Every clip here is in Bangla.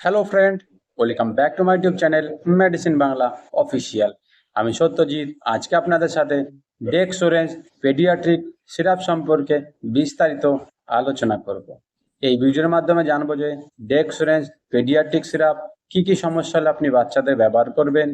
Hello friend welcome back to my YouTube channel medicine Bangla official আমি সত্যজিৎ, আজকে আপনাদের সাথে ডেক্সোরেন্স পেডিয়াট্রিক সিরাপ সম্পর্কে বিস্তারিত আলোচনা করব। এই ভিডিওর মাধ্যমে জানব যে ডেক্সোরেন্স পেডিয়াট্রিক সিরাপ কি কি সমস্যা হলে আপনি বাচ্চাদের ব্যবহার করবেন,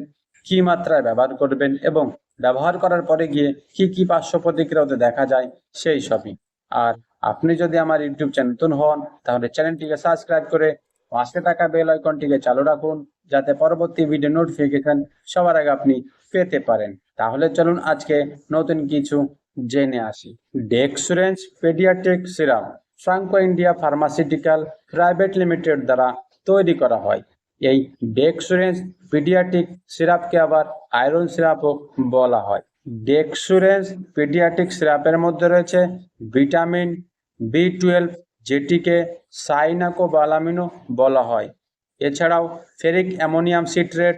কি মাত্রায় ব্যবহার করবেন এবং ব্যবহার করার পরে গিয়ে কি কি পার্শ্ব প্রতিক্রিয়া ওতে দেখা যায় সেই সবই। আর আপনি যদি আমার ইউটিউব চ্যানেল নতুন হন, তাহলে চ্যানেলটিকে সাবস্ক্রাইব করে পাশে থাকা বেল আইকনটিকে চালু রাখুন, যাতে পরবর্তী ভিডিও নোটিফিকেশন সবার আগে আপনি পেতে পারেন। তাহলে চলুন আজকে নতুন কিছু জেনে আসি। Dexorange pediatric syrup Franco India pharmaceutical private limited দ্বারা তৈরি করা হয়। এই ডেক্সুরেন্স পিডিয়াট্রিক সিরাপকে আবার আয়রন সিরাপও বলা হয়। ডেক্সুরেন্স পিডিয়াট্রিক সিরাপের মধ্যে রয়েছে ভিটামিন বি টুয়েলভ যেটিকে সাইনাকোবালামিনও বলা হয়। এছাড়াও ferric ammonium citrate,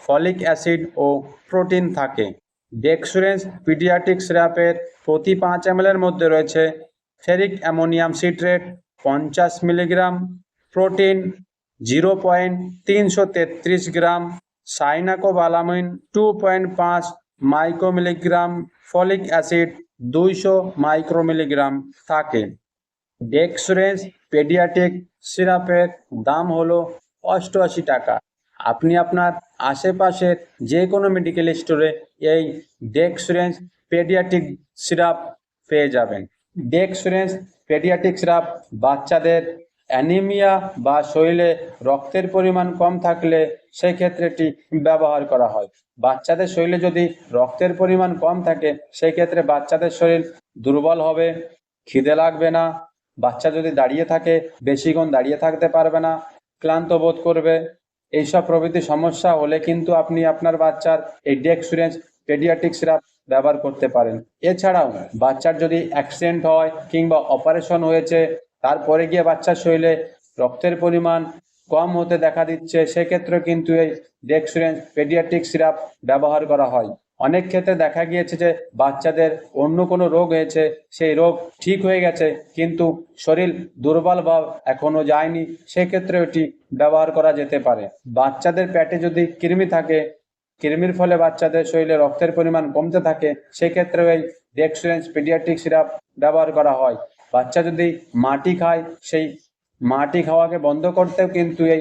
folic acid ও প্রোটিন থাকে। ডেক্সুরেন্স পিডিয়াটিক সিরাপের প্রতি পাঁচ এম মধ্যে রয়েছে ফেরিক অ্যামোনিয়াম সিট্রেট, পঞ্চাশ মিলিগ্রাম, প্রোটিন জিরো পয়েন্ট তিনশো তেত্রিশ গ্রাম, সাইনাকোবালামিন টু পয়েন্ট পাঁচ মাইক্রোমিলিগ্রাম, ফলিক অ্যাসিড দুইশো মাইক্রোমিলিগ্রাম থাকে। ডেক্সুরেন্স পেডিয়াট্রিক সিরাপের দাম হলো অষ্টআশি টাকা। আপনি আপনার আশেপাশের যে কোনো মেডিকেল স্টোরে এই ডেক্সুরেন্স পেডিয়াটিক সিরাপ পেয়ে যাবেন। ডেক্সুরেন্স পেডিয়াটিক সিরাপ বাচ্চাদের অ্যানিমিয়া বা শরীরে রক্তের পরিমাণ কম থাকলে সেই ক্ষেত্রে এটি ব্যবহার করা হয়। বাচ্চাদের শরীরে যদি রক্তের পরিমাণ কম থাকে সেই ক্ষেত্রে বাচ্চাদের শরীর দুর্বল হবে, খিদে লাগবে না বাচ্চা যদি দাঁড়িয়ে থাকে, বেশিক্ষণ দাঁড়িয়ে থাকতে পারবে না, ক্লান্ত বোধ করবে। এইসব প্রভৃতি সমস্যা হলে কিন্তু আপনি আপনার বাচ্চার এই ডেক্সুরেন্স পেডিয়াট্রিক সিরাপ ব্যবহার করতে পারেন। এছাড়াও বাচ্চার যদি অ্যাক্সিডেন্ট হয় কিংবা অপারেশন হয়েছে, তারপরে গিয়ে বাচ্চার শরীরে রক্তের পরিমাণ কম হতে দেখা দিচ্ছে, সেক্ষেত্রে কিন্তু এই ডেক্সুরেন্স পেডিয়াট্রিক সিরাপ ব্যবহার করা হয়। অনেক ক্ষেত্রে দেখা গিয়েছে যে বাচ্চাদের অন্য কোনো রোগ হয়েছে, সেই রোগ ঠিক হয়ে গেছে, কিন্তু শরীর দুর্বল ভাব এখনও যায়নি সেক্ষেত্রে এটি ব্যবহার করা যেতে পারে। বাচ্চাদের পেটে যদি কৃমি থাকে, কৃমির ফলে বাচ্চাদের শরীরে রক্তের পরিমাণ কমতে থাকে সেক্ষেত্রে এই ডেক্সুরেন্স পেডিয়াট্রিক সিরাপ ব্যবহার করা হয়। বাচ্চা যদি মাটি খায়, সেই মাটি খাওয়াকে বন্ধ করতেও কিন্তু এই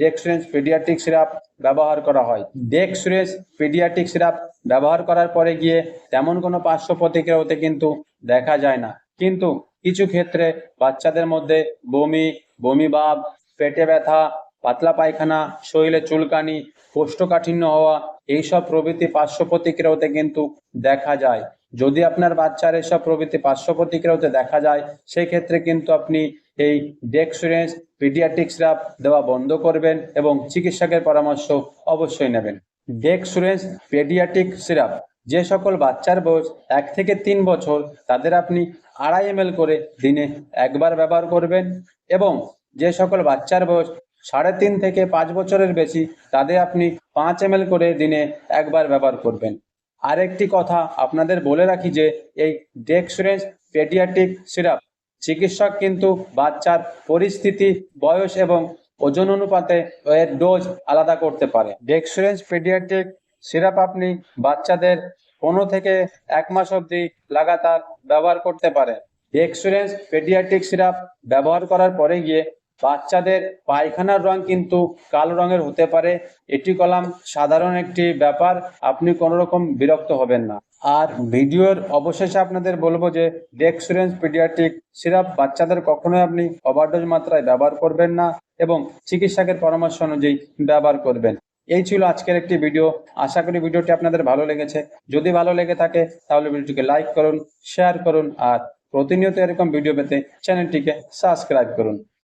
ডেক্সুরেন্স পেডিয়াট্রিক সিরাপ ব্যবহার করা হয়। ডেক্সুরেন্স পেডিয়াট্রিক সিরাপ ব্যবহার করার পরে গিয়ে তেমন কোনো পার্শ্ব প্রতিক্রিয়া হতে কিন্তু দেখা যায় না। কিন্তু কিছু ক্ষেত্রে বাচ্চাদের মধ্যে বমি বমি ভাব, পেটে ব্যথা, পাতলা পায়খানা, শরীরে চুলকানি, কোষ্ঠকাঠিন্য হওয়া, এইসব প্রভৃতি পার্শ্ব প্রতিক্রিয়া হতে কিন্তু দেখা যায়। যদি আপনার বাচ্চার এসব প্রভৃতি পার্শ্ব প্রতিক্রিয়া হতে দেখা যায় সেই ক্ষেত্রে কিন্তু আপনি এই ডেক্সুরেন্স পিডিয়াট্রিক সিরাপ দেওয়া বন্ধ করবেন এবং চিকিৎসকের পরামর্শ অবশ্যই নেবেন। ডেক্সুরেন্স পেডিয়াট্রিক সিরাপ যে সকল বাচ্চার বয়স এক থেকে তিন বছর, তাদের আপনি আড়াই এম করে দিনে একবার ব্যবহার করবেন এবং যে সকল বাচ্চার বয়স সাড়ে তিন থেকে পাঁচ বছরের বেশি, তাদের আপনি পাঁচ এম করে দিনে একবার ব্যবহার করবেন। আরেকটি কথা আপনাদের বলে রাখি যে, এই ডেক্সুরেন্স পেডিয়াট্রিক সিরাপ চিকিৎসক কিন্তু বাচ্চার পরিস্থিতি, বয়স এবং ওজন অনুপাতে এর ডোজ আলাদা করতে পারে। ডেক্সুরেন্স পেডিয়াট্রিক সিরাপ আপনি বাচ্চাদের পনেরো থেকে এক মাস অবধি লাগাতার ব্যবহার করতে পারেন। ডেক্সুরেন্স পেডিয়াট্রিক সিরাপ ব্যবহার করার পরে গিয়ে বাচ্চাদের পায়খানার রং কিন্তু কালো রঙের হতে পারে। এটি কলাম সাধারণ একটি ব্যাপার। আপনি কোনো রকম বিরক্ত হবেন না। আর ভিডিওর অবশেষে আপনাদের বলব যে ডেক্সুরেন্স পিডিয়াট্রিক সিরাপ বাচ্চাদের কখনোই আপনি ওভারডোজ মাত্রায় ব্যবহার করবেন না এবং চিকিৎসকের পরামর্শ অনুযায়ী ব্যবহার করবেন। এই ছিল আজকের একটি ভিডিও। আশা করি ভিডিওটি আপনাদের ভালো লেগেছে। যদি ভালো লেগে থাকে, তাহলে ভিডিওটিকে লাইক করুন শেয়ার করুন আর প্রতিনিয়ত এরকম ভিডিও পেতে চ্যানেলটিকে সাবস্ক্রাইব করুন।